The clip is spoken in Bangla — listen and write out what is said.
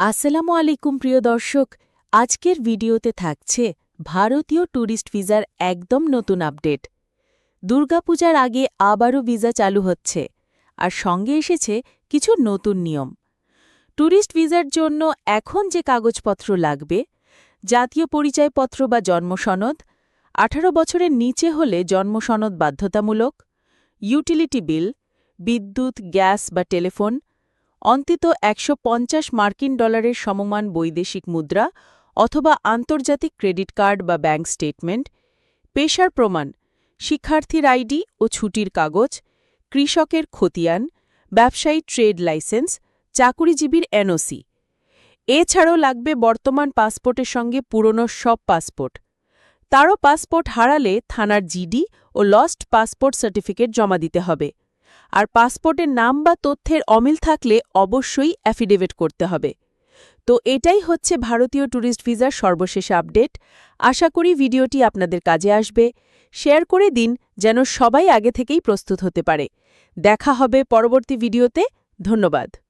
আসসালামু আলাইকুম, প্রিয় দর্শক। আজকের ভিডিওতে থাকছে ভারতীয় ট্যুরিস্ট ভিসার একদম নতুন আপডেট। দুর্গাপূজার আগে আবারও ভিসা চালু হচ্ছে আর সঙ্গে এসেছে কিছু নতুন নিয়ম। ট্যুরিস্ট ভিসার জন্য এখন যে কাগজপত্র লাগবে, জাতীয় পরিচয়পত্র বা জন্মসনদ, আঠারো বছরের নিচে হলে জন্মসনদ বাধ্যতামূলক, ইউটিলিটি বিল, বিদ্যুৎ, গ্যাস বা টেলিফোন অন্তত একশো পঞ্চাশ মার্কিন ডলারের সমমান বৈদেশিক মুদ্রা অথবা আন্তর্জাতিক ক্রেডিট কার্ড বা ব্যাংক স্টেটমেন্ট, পেশার প্রমাণ, শিক্ষার্থীর আইডি ও ছুটির কাগজ, কৃষকের খতিয়ান, ব্যবসায়ী ট্রেড লাইসেন্স, চাকুরিজীবীর এনওসি। এছাড়াও লাগবে বর্তমান পাসপোর্টের সঙ্গে পুরনো সব পাসপোর্ট। তারও পাসপোর্ট হারালে থানার জিডি ও লস্ট পাসপোর্ট সার্টিফিকেট জমা দিতে হবে। আর পাসপোর্টের নাম বা তথ্যের অমিল থাকলে অবশ্যই অ্যাফিডেভিট করতে হবে। তো এটাই হচ্ছে ভারতীয় ট্যুরিস্ট ভিসার সর্বশেষ আপডেট। আশা করি ভিডিওটি আপনাদের কাজে আসবে। শেয়ার করে দিন যেন সবাই আগে থেকেই প্রস্তুত হতে পারে। দেখা হবে পরবর্তী ভিডিওতে। ধন্যবাদ।